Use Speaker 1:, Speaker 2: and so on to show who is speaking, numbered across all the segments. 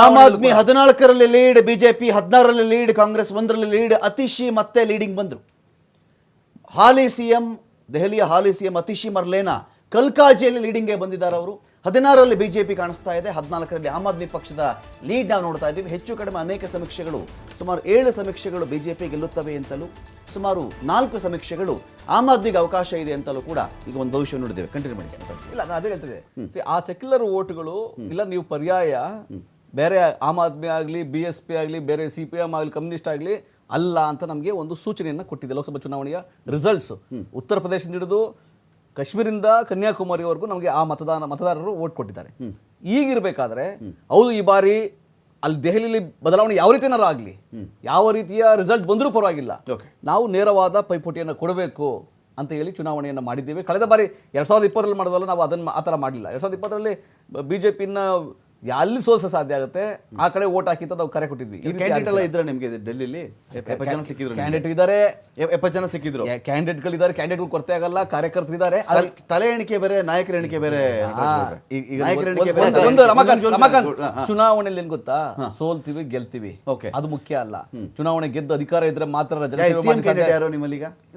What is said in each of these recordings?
Speaker 1: Am Aadmi ಹದಿನಾಲ್ಕರಲ್ಲಿ lead BJP ಹದಿನಾರರಲ್ಲಿ lead Congress ಒಂದರಲ್ಲಿ ಲೀಡ್ ಅತಿಶಿ ಮತ್ತೆ ಲೀಡಿಂಗ್ ಬಂದ್ರು. ಹಾಲಿ ಸಿಎಂ ದೆಹಲಿಯ ಹಾಲಿ ಸಿಎಂ ಅತಿಶಿ ಮರ್ಲೇನಾ ಕಲ್ಕಾಜಿಯಲ್ಲಿ ಲೀಡಿಂಗ್ಗೆ ಬಂದಿದ್ದಾರೆ ಅವರು. ಹದಿನಾರರಲ್ಲಿ ಬಿಜೆಪಿ ಕಾಣಿಸ್ತಾ ಇದೆ ಹದಿನಾಲ್ಕರಲ್ಲಿ ಆಮ್ ಆದ್ಮಿ ಪಕ್ಷದ ಲೀಡ್ ನಾವು ನೋಡ್ತಾ ಇದ್ದೀವಿ. ಹೆಚ್ಚು ಕಡಿಮೆ ಅನೇಕ ಸಮೀಕ್ಷೆಗಳು ಸುಮಾರು ಏಳು ಸಮೀಕ್ಷೆಗಳು ಬಿಜೆಪಿ ಗೆಲ್ಲುತ್ತವೆ ಅಂತಲೂ ಸುಮಾರು ನಾಲ್ಕು ಸಮೀಕ್ಷೆಗಳು ಆಮ್ ಆದ್ಮಿಗೆ ಅವಕಾಶ ಇದೆ ಅಂತಲೂ ಕೂಡ ಈಗ ಒಂದು ಭವಿಷ್ಯ ನೋಡಿದ್ದೇವೆ. ಕಂಟಿನ್ಯೂ ಮಾಡಿ.
Speaker 2: ಇಲ್ಲ ನಾನು ಅದೇ ಹೇಳ್ತದೆ ಆ ಸೆಕ್ಯುಲರ್ ಓಟ್ಗಳು ಇಲ್ಲ ನೀವು ಪರ್ಯಾಯ ಬೇರೆ ಆಮ್ ಆದ್ಮಿ ಆಗಲಿ ಬಿ ಎಸ್ ಪಿ ಆಗಲಿ ಬೇರೆ ಸಿ ಪಿ ಎಂ ಆಗಲಿ ಕಮ್ಯುನಿಸ್ಟ್ ಆಗಲಿ ಅಲ್ಲ ಅಂತ ನಮಗೆ ಒಂದು ಸೂಚನೆಯನ್ನು ಕೊಟ್ಟಿದೆ ಲೋಕಸಭಾ ಚುನಾವಣೆಯ ರಿಸಲ್ಟ್ಸ್ ಉತ್ತರ ಪ್ರದೇಶದಿಂದ ಹಿಡಿದು ಕಾಶ್ಮೀರಿಂದ ಕನ್ಯಾಕುಮಾರಿವರೆಗೂ ನಮಗೆ ಆ ಮತದಾನ ಮತದಾರರು ಓಟ್ ಕೊಟ್ಟಿದ್ದಾರೆ. ಈಗಿರಬೇಕಾದ್ರೆ ಹೌದು ಈ ಬಾರಿ ಅಲ್ಲಿ ದೆಹಲಿಯಲ್ಲಿ ಬದಲಾವಣೆ ಯಾವ ರೀತಿಯನ್ನಾರು ಆಗಲಿ ಯಾವ ರೀತಿಯ ರಿಸಲ್ಟ್ ಬಂದರೂ ಪರವಾಗಿಲ್ಲ. ನಾವು ನೇರವಾದ ಪೈಪೋಟಿಯನ್ನು ಕೊಡಬೇಕು ಅಂತ ಹೇಳಿ ಚುನಾವಣೆಯನ್ನು ಮಾಡಿದ್ದೇವೆ. ಕಳೆದ ಬಾರಿ ಎರಡು ಸಾವಿರದ ಇಪ್ಪತ್ತರಲ್ಲಿ ಮಾಡೋದಲ್ಲ ನಾವು ಅದನ್ನು ಆ ಥರ ಮಾಡಲಿಲ್ಲ ಎರಡು ಸಾವಿರದ ಇಪ್ಪತ್ತರಲ್ಲಿ ಬಿ ಜೆ ಪಿನ ಎಲ್ಲಿ ಸೋಲ್ಸ ಸಾಧ್ಯ ಆಗುತ್ತೆ. ಆ ಕಡೆ ಓಟ್ ಹಾಕಿತ್ತು ಅದು ನಾವು ಕರೆ ಕೊಟ್ಟಿದ್ವಿ.
Speaker 1: ಕ್ಯಾಂಡಿಡೇಟ್ ಎಲ್ಲ ಇದ್ರೆ ನಿಮಗೆ ಡೆಲ್ಲಿಲಿ ಎಪ್ಪತ್ತು ಜನ ಸಿಕ್ಕಿದ್ರು?
Speaker 2: ಕ್ಯಾಂಡಿಡೇಟ್ ಇದ್ದಾರೆ.
Speaker 1: ಎಪ್ಪತ್ತು ಜನ ಸಿಕ್ಕಿದ್ರು.
Speaker 2: ಕ್ಯಾಂಡಿಡೇಟ್ಗಳಿದ್ದಾರೆ ಕ್ಯಾಂಡಿಡೇಟ್ಗಳು ಕೊರತೆ ಆಗಲ್ಲ ಕಾರ್ಯಕರ್ತರು
Speaker 1: ಇದ್ದಾರೆ. ತಲೆ ಎಣಿಕೆ ಬೇರೆ ನಾಯಕರ ಎಣಿಕೆ ಬೇರೆ
Speaker 2: ಒಂದು-. ರಮಾಕಾಂತ್-. ಚುನಾವಣೆಯಲ್ಲಿ ಏನ್ ಗೊತ್ತಾ? ಸೋಲ್ತೀವಿ ಗೆಲ್ತೀವಿ. ಅದು ಮುಖ್ಯ ಅಲ್ಲ. ಚುನಾವಣೆ ಗೆದ್ದು ಅಧಿಕಾರ ಇದ್ರೆ ಮಾತ್ರ
Speaker 1: ಯಾರು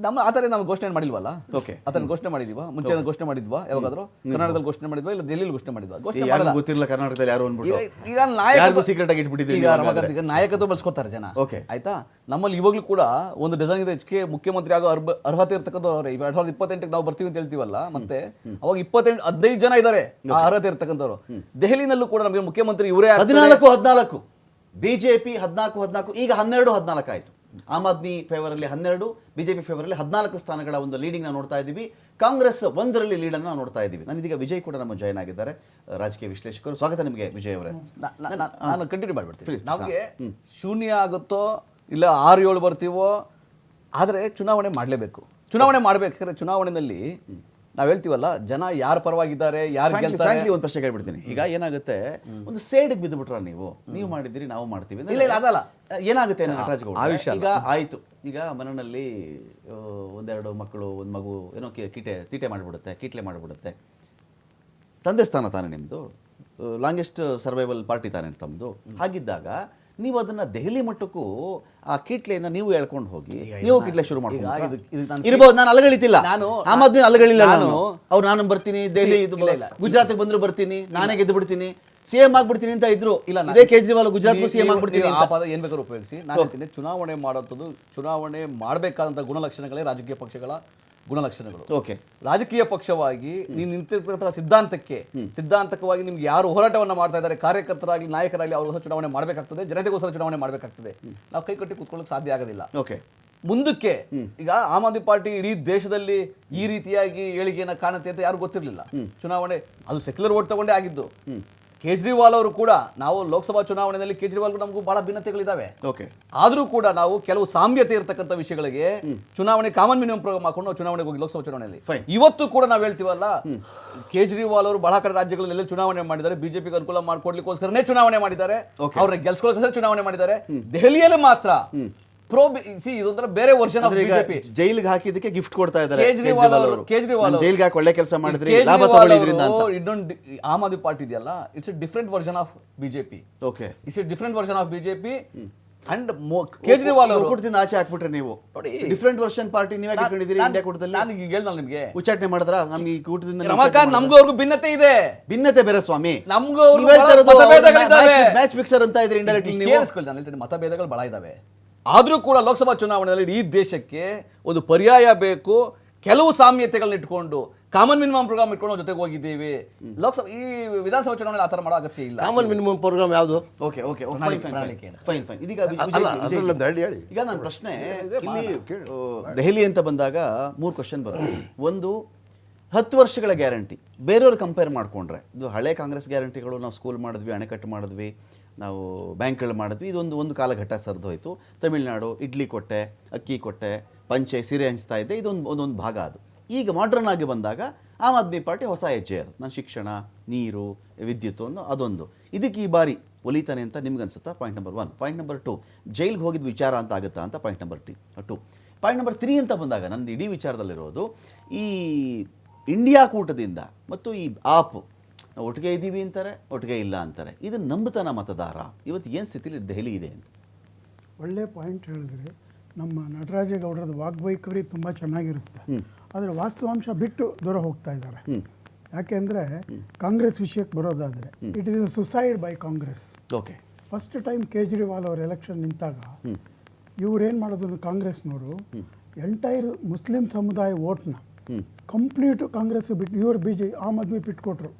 Speaker 2: ನಮ್ಮ ಆತರ ನಾವು ಘೋಷಣೆ ಮಾಡಿಲ್ವಲ್ಲ?
Speaker 1: ಓಕೆ.
Speaker 2: ಅದನ್ನ ಘೋಷಣೆ ಮಾಡಿದೀವ? ಮುಂಚೆ ಘೋಷಣೆ ಮಾಡಿದ್ವಾ? ಯಾವಾಗಾದ್ರೂ? ಕರ್ನಾಟಕದಲ್ಲಿ ಘೋಷಣೆ ಮಾಡಿದ್ವಾ? ಇಲ್ಲ ದೆಹಲಿಯಲ್ಲಿ ಘೋಷಣೆ ಮಾಡಿದ್ವಾ? ಘೋಷಣೆ
Speaker 1: ಗೊತ್ತಿರಲಿಲ್ಲ ಕರ್ನಾಟಕದಲ್ಲಿ ಯಾರು ಅನ್ಬಿಟ್ಟು
Speaker 2: ಈಗ- ನಾಯಕತ್ವ-
Speaker 1: ಆಗಿ ಇಟ್ಬಿಟ್ಟಿದ್ದೀವಿ
Speaker 2: ಈಗ. ನಾಯಕತ್ವ ಬಳಸ್ಕೊತಾರೆ ಜನ.
Speaker 1: ಓಕೆ
Speaker 2: ಆಯ್ತಾ? ನಮ್ಮಲ್ಲಿ ಇವಾಗಲೂ ಕೂಡ ಒಂದು ಡಿಸೈನ್ ಇದೆ. ಹೆಚ್ಚಿಗೆ ಮುಖ್ಯಮಂತ್ರಿ ಆಗೋ ಅರ್ಬ ಅರ್ಹತೆ ಇರ್ತಕ್ಕಂಥವ್ರು ಎರಡ್ ಸಾವಿರದ ಇಪ್ಪತ್ತೆಂಟಕ್ಕೆ ನಾವು ಬರ್ತೀವಿ ಅಂತ ಹೇಳ್ತೀವಲ್ಲ ಮತ್ತೆ ಅವಾಗ ಇಪ್ಪತ್ತೆಂಟು ಹದಿನೈದು ಜನ ಇದ್ದಾರೆ ಆ ಅರ್ಹತೆ ಇರ್ತಕ್ಕಂಥವ್ರು. ದೆಹಲಿನಲ್ಲೂ ಕೂಡ ನಮಗೆ ಮುಖ್ಯಮಂತ್ರಿ ಇವರೇ.
Speaker 1: ಹದಿನಾಲ್ಕು ಹದಿನಾಲ್ಕು. ಬಿಜೆಪಿ ಹದಿನಾಲ್ಕು ಹದಿನಾಲ್ಕು. ಈಗ ಹನ್ನೆರಡು ಹದಿನಾಲ್ಕು ಆಯ್ತು. ಆಮ್ ಆದ್ಮಿ ಫೇವರ್ ಅಲ್ಲಿ ಹನ್ನೆರಡು ಬಿಜೆಪಿ ಫೇವರ್ ಅಲ್ಲಿ ಹದಿನಾಲ್ಕು ಸ್ಥಾನಗಳ ಒಂದು ಲೀಡಿಂಗ್ ನಾವು ನೋಡ್ತಾ ಇದ್ದೀವಿ. ಕಾಂಗ್ರೆಸ್ ಒಂದರಲ್ಲಿ ಲೀಡನ್ನು ನಾವು ನೋಡ್ತಾ ಇದ್ದೀವಿ. ನಾನು ಇದೀಗ ವಿಜಯ್ ಕೂಡ ನಮ್ಮ ಜಾಯ್ನ್ ಆಗಿದ್ದಾರೆ. ರಾಜಕೀಯ ವಿಶ್ಲೇಷಕರು. ಸ್ವಾಗತ ನಿಮಗೆ ವಿಜಯ್ ಅವರೇ.
Speaker 2: ನಾನು ಕಂಟಿನ್ಯೂ ಮಾಡ್ಬಿಡ್ತೀನಿ. ನಮಗೆ ಶೂನ್ಯ ಆಗುತ್ತೋ ಇಲ್ಲ ಆರು ಏಳು ಬರ್ತೀವೋ ಆದರೆ ಚುನಾವಣೆ ಮಾಡಲೇಬೇಕು. ಚುನಾವಣೆ ಮಾಡಬೇಕಾದ್ರೆ ಚುನಾವಣೆಯಲ್ಲಿ ನಾವು ಹೇಳ್ತೀವಲ್ಲ ಜನ ಯಾರ ಪರವಾಗಿದ್ದಾರೆ ಯಾರು
Speaker 1: ಫ್ರಾಂಕ್ಲಿ ಒಂದು ಪ್ರಶ್ನೆ ಕೇಳ್ಬಿಡ್ತೀನಿ. ಈಗ ಏನಾಗುತ್ತೆ? ಒಂದು ಸೇಡಿಗೆ ಬಿದ್ದುಬಿಟ್ರ ನೀವು? ನೀವು ಮಾಡಿದ್ದೀರಿ ನಾವು ಮಾಡ್ತೀವಿ
Speaker 2: ಇಲ್ಲ, ಇಲ್ಲ, ಅದಲ್ಲ.
Speaker 1: ಏನಾಗುತ್ತೆ ನಟರಾಜ್ ಈಗ ಆಯ್ತು. ಈಗ ಮನೆಯಲ್ಲಿ ಒಂದೆರಡು ಮಕ್ಕಳು ಒಂದು ಮಗು ಏನೋ ಕೀಟೆ ತೀಟೆ ಮಾಡಿಬಿಡುತ್ತೆ ಕೀಟ್ಲೆ ಮಾಡಿಬಿಡುತ್ತೆ. ತಂದೆ ಸ್ಥಾನ ತಾನೆ ನಿಮ್ಮದು ಲಾಂಗೆಸ್ಟ್ ಸರ್ವೈವಲ್ ಪಾರ್ಟಿ ತಾನೆ ತಮ್ಮದು ಹಾಗಿದ್ದಾಗ ನೀವು ಅದನ್ನ ದೆಹಲಿ ಮಟ್ಟಕ್ಕೂ ಆ ಕಿಟ್ಲೆಯನ್ನು ನೀವು ಹೇಳ್ಕೊಂಡು ಹೋಗಿ ನೀವು ಕಿಟ್ಲೆ ಶುರು ಮಾಡ್ಕೊಂಡು
Speaker 2: ನಾನು-
Speaker 1: ಇರ್ಬೋದು ನಾನು ಅಲಗಳಿತಿಲ್ಲ.
Speaker 2: ನಾನು-
Speaker 1: ಆಮ್ ಆದ್ಮಿ ಅಲಗಳಿಲ್ಲ ನಾನು ಅವ್ರು ನಾನು ಬರ್ತೀನಿ ದೆಹಲಿ ಇದು. ಗುಜರಾತ್ಗೆ ಬಂದ್ರು ಬರ್ತೀನಿ ನಾನೇ ಗೆದ್ದು ಬಿಡ್ತೀನಿ ಸಿಎಂ ಆಗ್ಬಿಡ್ತೀನಿ ಅಂತ ಇದ್ರು.
Speaker 2: ಇಲ್ಲ
Speaker 1: ಅದೇ ಕೇಜ್ರಿವಾಲ್
Speaker 2: ಗುಜರಾತ್
Speaker 1: ಸಿಎಂ ಆಗ್ಬಿಡ್ತೀನಿ
Speaker 2: ಆ ಪದ ಏನ್ ಬೇಕಾದ್ರೂ ಉಪಯೋಗಿಸಿ. ನಾನು ಹೇಳ್ತೀನಿ ಚುನಾವಣೆ ಮಾಡೋದು ಚುನಾವಣೆ ಮಾಡಬೇಕಾದಂತ ಗುಣಲಕ್ಷಣಗಳೇ ರಾಜಕೀಯ ಪಕ್ಷಗಳ ಗುಣಲಕ್ಷಣಗಳು.
Speaker 1: ಓಕೆ.
Speaker 2: ರಾಜಕೀಯ ಪಕ್ಷವಾಗಿ ನೀವು ನಿಂತಿರ್ತಕ್ಕಂಥ ಸಿದ್ಧಾಂತಕ್ಕೆ ಸಿದ್ಧಾಂತಕವಾಗಿ ನಿಮ್ಗೆ ಯಾರು ಹೋರಾಟವನ್ನು ಮಾಡ್ತಾ ಇದ್ದಾರೆ ಕಾರ್ಯಕರ್ತರಾಗಲಿ ನಾಯಕರಾಗಲಿ ಹೊಸ ಚುನಾವಣೆ ಮಾಡಬೇಕಾಗ್ತದೆ ಜನತೆಗೋಸ್ಕರ ಚುನಾವಣೆ ಮಾಡಬೇಕಾಗ್ತದೆ. ನಾವು ಕೈ ಕಟ್ಟಿ ಕೂತ್ಕೊಳ್ಳೋಕೆ ಸಾಧ್ಯ ಆಗೋದಿಲ್ಲ.
Speaker 1: ಓಕೆ.
Speaker 2: ಮುಂದಕ್ಕೆ ಈಗ ಆಮ್ ಆದ್ಮಿ ಪಾರ್ಟಿ ಇಡೀ ದೇಶದಲ್ಲಿ ಈ ರೀತಿಯಾಗಿ ಏಳಿಗೆಯನ್ನು ಕಾಣುತ್ತೆ ಅಂತ ಯಾರು ಗೊತ್ತಿರಲಿಲ್ಲ. ಚುನಾವಣೆ ಅದು ಸೆಕ್ಯುಲರ್ ಓಟ್ ತಗೊಂಡೇ ಆಗಿದ್ದು. ಕೇಜ್ರಿವಾಲ್ ಅವರು ಕೂಡ ನಾವು ಲೋಕಸಭಾ ಚುನಾವಣೆಯಲ್ಲಿ ಕೇಜ್ರಿವಾಲ್ ನಮಗೂ ಬಹಳ ಭಿನ್ನತೆಗಳಿದ್ದಾವೆ
Speaker 1: ಓಕೆ.
Speaker 2: ಆದರೂ ಕೂಡ ನಾವು ಕೆಲವು ಸಾಮ್ಯತೆ ಇರತಕ್ಕಂಥ ವಿಷಯಗಳಿಗೆ ಚುನಾವಣೆ ಕಾಮನ್ ಮಿನಿಮಮ್ ಪ್ರೋಗ್ರಾಮ್ ಹಾಕೊಂಡು ನಾವು ಚುನಾವಣೆಗೆ ಹೋಗಿ ಲೋಕಸಭಾ ಚುನಾವಣೆಯಲ್ಲಿ. ಇವತ್ತು ಕೂಡ ನಾವು ಹೇಳ್ತೀವಲ್ಲ ಕೇಜ್ರಿವಾಲ್ ಅವರು ಬಹಳ ಕಡೆ ರಾಜ್ಯಗಳಲ್ಲಿ ಚುನಾವಣೆ ಮಾಡಿದ್ದಾರೆ ಬಿಜೆಪಿಗೆ ಅನುಕೂಲ ಮಾಡಿಕೊಡ್ಲಿಕ್ಕೋಸ್ಕರನೇ ಚುನಾವಣೆ ಮಾಡಿದ್ದಾರೆ. ಅವ್ರನ್ನ ಗೆಲ್ಸ್ಕೊಳ್ಳೋಕೆ ಚುನಾವಣೆ ಮಾಡಿದ್ದಾರೆ. ದೆಹಲಿಯಲ್ಲಿ ಮಾತ್ರ ಪ್ರೋ ಸಿ ಇದೊಂಥರ ಬೇರೆ ವರ್ಷನ್ ಆಫ್ ಬಿಜೆಪಿ
Speaker 1: ಜೈಲಿಗೆ ಹಾಕಿದ್ದಕ್ಕೆ ಗಿಫ್ಟ್ ಕೊಡ್ತಾ ಇದ್ದಾರೆ
Speaker 2: ಕೇಜ್ರಿವಾಲ್ ಅವರು ಕೇಜ್ರಿವಾಲ್
Speaker 1: ಜೈಲಿಗೆ ಹಾಕಿ ಒಳ್ಳೆ ಕೆಲಸ ಮಾಡಿದ್ರಿ ಲಾಭ
Speaker 2: ಕೇಜ್ರಿವಾಲ್
Speaker 1: ತಗೊಳ್ಳಿ ಇದರಿಂದ ಅಂತ.
Speaker 2: ಇನ್ನೊಂದು ಆಮ್ ಆದ್ಮಿ ಪಾರ್ಟಿ ಇದೆಯಲ್ಲ it's different version of BJP
Speaker 1: okay
Speaker 2: it's different version of BJP and Kejriwal ಅವರು.
Speaker 1: ಒಕ್ಕೂಟದಿಂದ ಆಚೆ ಹಾಕ್ಬಿಟ್ರೆ ನೀವು.
Speaker 2: ನೋಡಿ.
Speaker 1: ಡಿಫ್ರೆಂಟ್ ವರ್ಷನ್ ಪಾರ್ಟಿ ನೀವೇ ಹಾಕೊಂಡಿದ್ದೀರಿ ಇಂಡಿಯಾ ಕೂಟದಲ್ಲಿ
Speaker 2: ನಾನು ಈಗ ಹೇಳ್ದಲ್ಲ ನಿಮ್ಗೆ.
Speaker 1: ಉಚ್ಚಾಟನೆ ಮಾಡಿದ್ರ? ನಮ್ಗೆ ಈ ಕೂಟದಿಂದ
Speaker 2: ರಮಾಕಾಂತ್ ನಮಗೂ ಅವ್ರಿಗೂ ಭಿನ್ನತೆ ಇದೆ.
Speaker 1: ಭಿನ್ನತೆ ಬೇರೆ ಸ್ವಾಮಿ.
Speaker 2: ನಮಗೂ ಮತಭೇದಗಳಿದ್ದಾವೆ.
Speaker 1: ಮ್ಯಾಚ್ ಫಿಕ್ಸರ್ ಅಂತ ಇದ್ರಿ ಇಂಡೈರೆಕ್ಟ್ಲಿ ನೀವು.
Speaker 2: ಕೇಳಿಸ್ಕೊಳ್ಳಿ ನಾನು ಹೇಳ್ತೀನಿ ಮತಭೇದಗಳು ಬಹಳ ಇದಾವೆ ಆದ್ರೂ ಕೂಡ ಲೋಕಸಭಾ ಚುನಾವಣೆಯಲ್ಲಿ ಈ ದೇಶಕ್ಕೆ ಒಂದು ಪರ್ಯಾಯ ಬೇಕು. ಕೆಲವು ಸಾಮ್ಯತೆಗಳನ್ನ ಇಟ್ಕೊಂಡು ಕಾಮನ್ ಮಿನಿಮಮ್ ಪ್ರೋಗ್ರಾಮ್ ಇಟ್ಕೊಂಡು ಜೊತೆಗೆ ಹೋಗಿದ್ದೀವಿ. ಲೋಕಸಭಾ ಈ ವಿಧಾನಸಭಾ ಚುನಾವಣೆ ಆ ಥರ ಮಾಡೋ ಅಗತ್ಯ ಇಲ್ಲ.
Speaker 3: ಕಾಮನ್ ಮಿನಿಮಮ್ ಪ್ರೋಗ್ರಾಮ್ ಯಾವುದು?
Speaker 1: ಓಕೆ ಓಕೆ
Speaker 2: ಪ್ರಣಾಳಿಕೆ.
Speaker 1: ಫೈನ್ ಫೈನ್ ಇದೀಗ ವಿಜಯ್-
Speaker 3: ಅಲ್ಲ
Speaker 1: ವಿಜಯ್- ವಿಜಯ್-
Speaker 3: ಅದ್ರಲ್ಲೊಂದು ಹೇಳಿ ಹೇಳಿ.
Speaker 1: ಈಗ ನನ್ನ ಪ್ರಶ್ನೆ ಇಲ್ಲಿ ಆ, ದೆಹಲಿ ಅಂತ ಬಂದಾಗ ಮೂರು ಕ್ವಶನ್ ಬರುತ್ತೆ. ಒಂದು ಹತ್ತು ವರ್ಷಗಳ ಗ್ಯಾರಂಟಿ. ಬೇರೆಯವ್ರು ಕಂಪೇರ್ ಮಾಡಿಕೊಂಡ್ರೆ. ಇದು ಹಳೆ ಕಾಂಗ್ರೆಸ್ ಗ್ಯಾರಂಟಿಗಳು ನಾವು ಸ್ಕೂಲ್ ಮಾಡಿದ್ವಿ ಅಣೆಕಟ್ಟು ಮಾಡಿದ್ವಿ. ನಾವು ಬ್ಯಾಂಕ್ಗಳು ಮಾಡಿದ್ವಿ. ಇದೊಂದು, ಒಂದು ಕಾಲಘಟ್ಟ ಸರಿದೋಯ್ತು. ತಮಿಳುನಾಡು, ಇಡ್ಲಿ ಕೊಟ್ಟೆ, ಅಕ್ಕಿ ಕೊಟ್ಟೆ, ಪಂಚೆ, ಸೀರೆ ಹಂಚ್ತಾ ಇದ್ದೆ. ಇದೊಂದು, ಒಂದೊಂದು ಭಾಗ ಅದು. ಈಗ ಮಾಡ್ರನ್ ಆಗಿ ಬಂದಾಗ ಆಮ್ ಆದ್ಮಿ ಪಾರ್ಟಿ ಹೊಸ ಹೆಜ್ಜೆ ಅದು. ನನ್ನ ಶಿಕ್ಷಣ, ನೀರು, ವಿದ್ಯುತ್ ಅನ್ನೋ ಅದೊಂದು. ಇದಕ್ಕೆ ಈ ಬಾರಿ ಒಲಿತಾನೆ ಅಂತ ನಿಮ್ಗೆ ಅನ್ಸುತ್ತಾ? Point number one point number two ಜೈಲ್ಗೆ ಹೋಗಿದ ವಿಚಾರ ಅಂತ ಆಗುತ್ತಾ ಅಂತ point number T two point number three ಅಂತ ಬಂದಾಗ ನಂದು ಇಡೀ ವಿಚಾರದಲ್ಲಿರೋದು ಈ ಇಂಡಿಯಾ ಕೂಟದಿಂದ ಮತ್ತು ಈ ಆಪ್ ನಾವು ಒಟ್ಟಿಗೆ ಇದ್ದೀವಿ ಅಂತಾರೆ ಒಟ್ಟಿಗೆ ಇಲ್ಲ ಅಂತಾರೆ. ಇದು ನಂಬುತ್ತಾನ ಮತದಾರ. ಇವತ್ತು ಏನು ಸ್ಥಿತಿಲಿ ದೆಹಲಿ ಇದೆ ಅಂತ?
Speaker 3: ಒಳ್ಳೆ ಪಾಯಿಂಟ್ ಹೇಳಿದ್ರೆ. ನಮ್ಮ ನಟರಾಜೇಗೌಡರದ ವಾಗ್ವೈಖರಿ ತುಂಬ ಚೆನ್ನಾಗಿರುತ್ತೆ. ಆದರೆ ವಾಸ್ತವಾಂಶ ಬಿಟ್ಟು ದೂರ ಹೋಗ್ತಾ ಇದ್ದಾರೆ. ಯಾಕೆಂದರೆ ಕಾಂಗ್ರೆಸ್ ವಿಷಯಕ್ಕೆ ಬರೋದಾದರೆ it is suicide by Congress
Speaker 1: okay
Speaker 3: first time Kejriwal ಅವರು ಎಲೆಕ್ಷನ್ ನಿಂತಾಗ ಇವ್ರೇನು ಮಾಡೋದು ಕಾಂಗ್ರೆಸ್ನವರು ಎಂಟೈರ್ ಮುಸ್ಲಿಂ ಸಮುದಾಯ ಓಟ್ನ ಕಂಪ್ಲೀಟ್ ಕಾಂಗ್ರೆಸ್ ಬಿಟ್ಟು ಇವರು ಬಿ ಜೆ ಆಮ್ ಆದ್ಮಿ ಬಿಟ್ಕೊಟ್ರು.